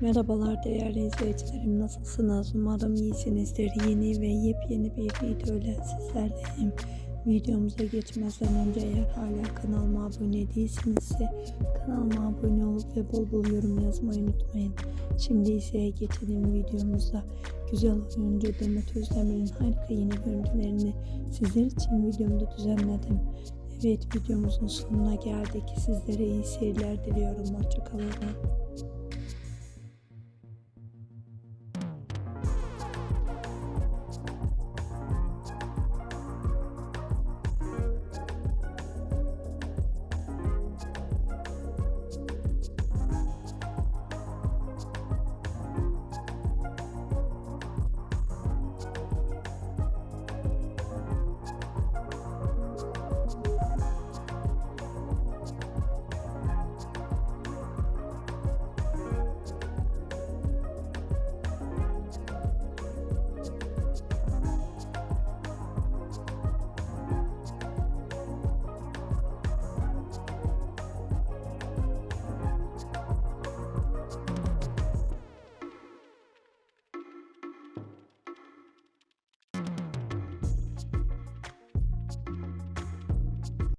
Merhabalar değerli izleyicilerim nasılsınız? Umarım iyisinizdir. Yeni ve yepyeni bir video ile sizlerleyim. Videomuza geçmezden önce eğer hala kanalıma abone değilsinizse kanalıma abone ve bol bol yorum yazmayı unutmayın. Şimdi ise geçelim videomuza. Güzel oyuncu Demet Özdemir'in harika yeni görüntülerini sizler için videomda düzenledim. Evet videomuzun sonuna geldik. Sizlere iyi seyirler diliyorum. Hoşçakalın.